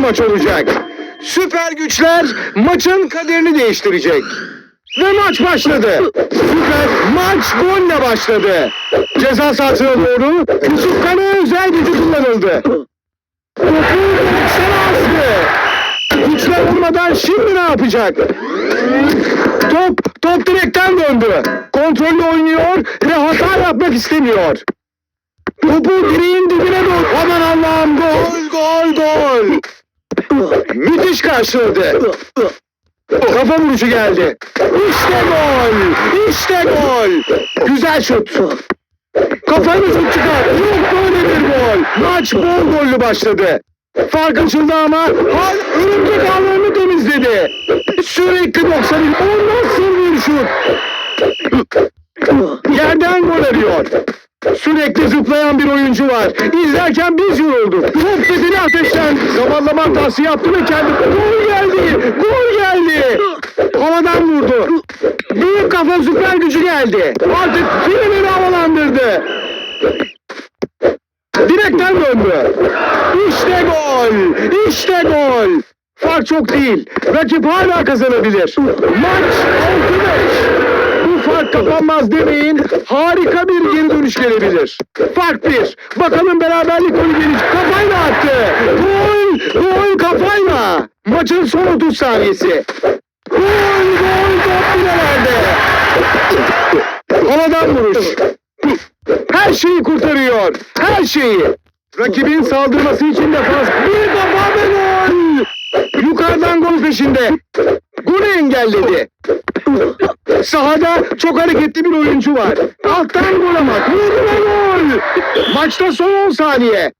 maç olacak. Süper güçler maçın kaderini değiştirecek. Ve maç başladı. Süper maç golle başladı. Ceza sahasına doğru Yusuf Kan'a özel gücü kullanıldı. Topu astı. Güçler olmadan şimdi ne yapacak? Top, top direkten döndü. Kontrollü oynuyor ve hata yapmak istemiyor. Topu direğin dibine doğru. Aman Allah'ım gol, gol. Müthiş karşıladı. Kafa vuruşu geldi. İşte gol. İşte gol. Güzel şut. Kafayı şut çıkar. Yok böyle bir gol. Maç bol gollü başladı. Fark açıldı ama hal örümcek ağlarını temizledi. Sürekli 90 O nasıl bir şut? Yerden gol arıyor. Sürekli zıplayan bir oyuncu var. İzlerken biz yorulduk. Top dibine ateşlendi. Zamanlama hatası yaptı ve kendi gol geldi. Gol geldi. Havadan vurdu. Büyük kafa süper gücü geldi. Artık filmini havalandırdı. Direkten döndü. İşte gol. İşte gol. Fark çok değil. Rakip hala kazanabilir. Maç 6-5. Kapanmaz demeyin. Harika bir geri dönüş gelebilir. Fark bir. Bakalım beraberlik golü gelecek. Kafayla attı. Gol. Gol kafayla. Maçın son 30 saniyesi. Gol gol top nerede? Havadan vuruş. Her şeyi kurtarıyor. Her şeyi. Rakibin saldırması için defans. Bir kafa ve gol. Yukarıdan gol peşinde. Golü engelledi. Sahada çok hareketli bir oyuncu var. Alttan gol ama. Ve gol. Maçta son 10 saniye.